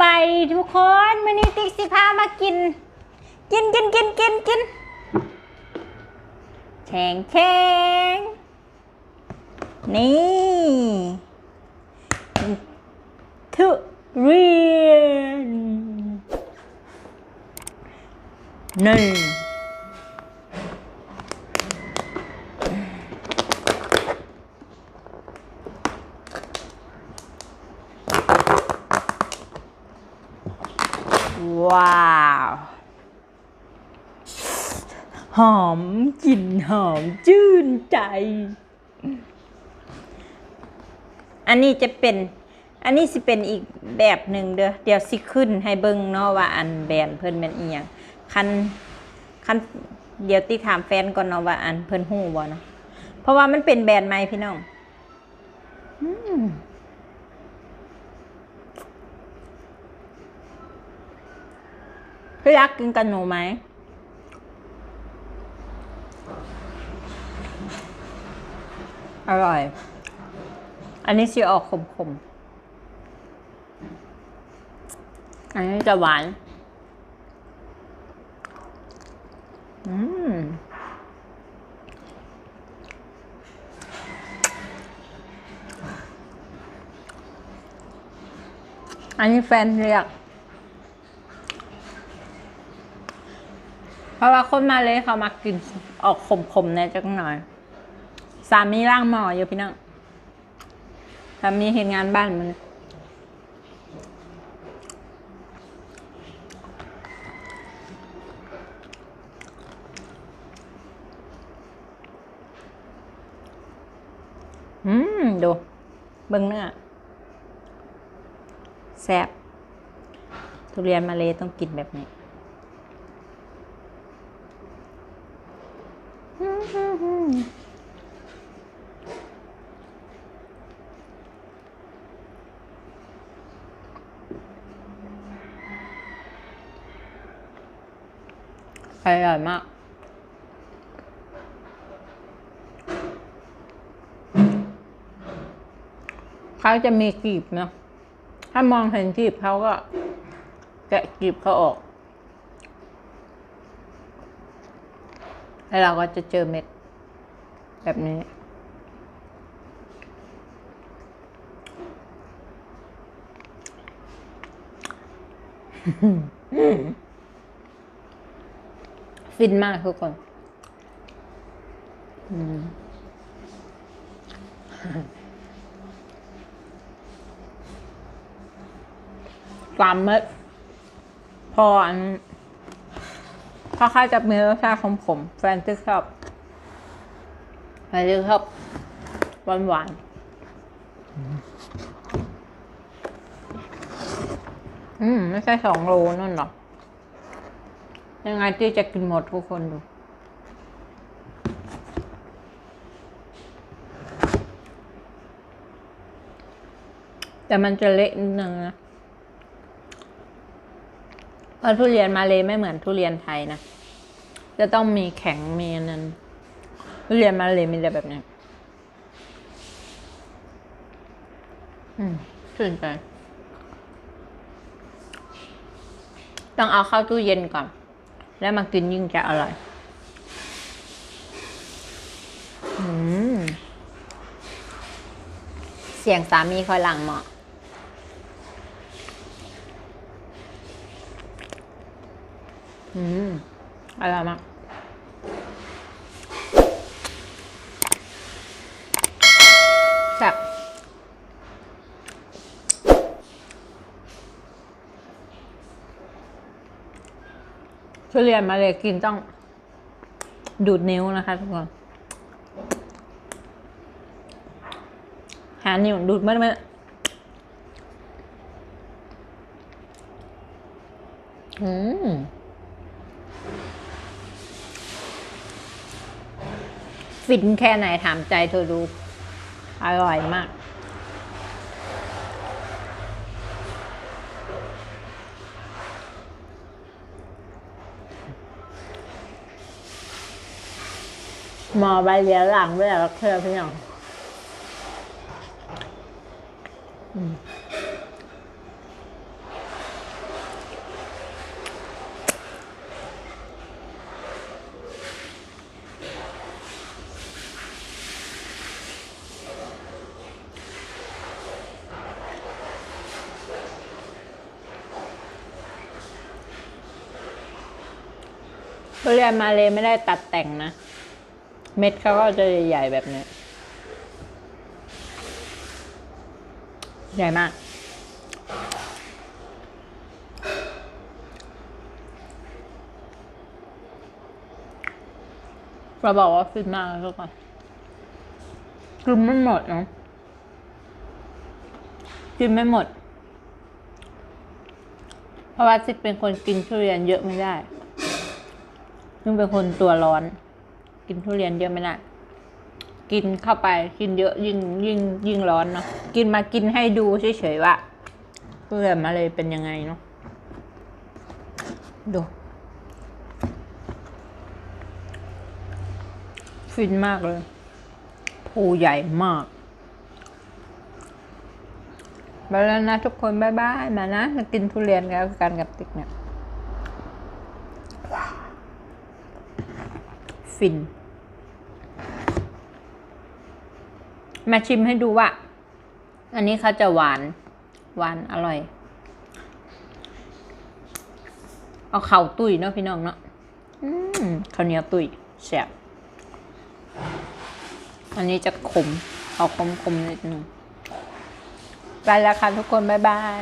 บายทุกคนมันนี้ติ๊กสิพามากิน กินกินกินกินกินแฉงแข่งนี่ทุเรียนหนึ่ง ว้าว หอมกลิ่นหอมชื่นใจ อันนี้จะเป็น อันนี้สิเป็นอีกแบบหนึ่งเด้อ เดี๋ยวสิขึ้นให้เบิ่งเนาะว่าอันแบรนด์เพิ่นเป็นอีหยังคันคันเดี๋ยวติถามแฟนก่อนเนาะว่าอันเพิ่นฮู้บ่เนาะเพราะว่ามันเป็นแบรนด์ใหม่พี่น้อง อืม พี่รักกินกับหนูไหม อร่อย อันนี้สิออกขมๆ อันนี้จะหวาน อืมอันนี้แฟนเรียก เพราะว่าคนมาเลยเขามากินออกขมๆเนี่ยจักหน่อย สามีร่างหมออยู่พี่น้องสามีเห็นงานบ้านมันอืม ดูเบิ้งเนื้อแซ่บทุเรียนมาเลยต้องกินแบบนี้ อร่อยมากเขาจะมีกลีบเนาะ ถ้ามองเห็นกลีบเขาก็แกะกลีบเขาออก แล้วเราก็จะเจอเม็ด แบบนี้ ฟินมากทุกคนอืมสามเม็ดพออันพอค่าจะมีรสชาติของผมแฟนที่ชอบ แฟนที่ชอบหวานหวานๆอืม ไม่ใช่สองโลนั่นหรอกยังไงที่จะกินหมดทุกคนดู แต่มันจะเละนิดนึงนะเพราะทุเรียนมาเลยไม่เหมือนทุเรียนไทยนะ จะต้องมีแข็งมีนั้น เรียนมาเลยมีแต่แบบนี้ อืมชื่นใจต้องเอาเข้าตู้เย็นก่อน แล้วมากินยิ่งจะอร่อย อืม เสียงสามีคอยหลังเหมาะอืม อร่อยมาก แซ่บทุเรียนมาเลยกินต้องดูดนิ้วนะคะทุกคน หานิ้วดูดมันมันอืมฟินแค่ไหนถามใจเธอดู อร่อยมาก หมอใบเลี้ยหลังด้วยแล้วเคลือพี่น้อง อืม ทุเรียนมาเลยไม่ได้ตัดแต่งนะ เม็ดเขาก็จะใหญ่ๆแบบนี้ ใหญ่มาก เราบอกว่าฟินมากเลยทุกคนกินไม่หมดเนาะกินไม่หมด เพราะว่าซิดเป็นคนกินทุเรียนเยอะไม่ได้ ซึ่งเป็นคนตัวร้อน กินทุเรียนเยอะไม่ได้กินเข้าไปกินเยอะยิ่งยิ่งยิ่งร้อนเนาะกินมากินให้ดูเฉยๆว่าทุเรียนมาเลยเป็นยังไงเนาะดูฟินมากเลยภูใหญ่มากไปแล้วนะทุกคน บ๊ายบาย มานะ กินทุเรียนกันแล้วกันกับติ๊กเนี่ย ฟิน มาชิมให้ดูว่า อันนี้เขาจะหวาน หวานอร่อย เอาเข่าตุยเนาะพี่น้องเนาะอืมข้าวเหนียวตุยแซ่บอันนี้จะขม เอาขมๆนิดนึงไปแล้วค่ะทุกคน บ๊ายบาย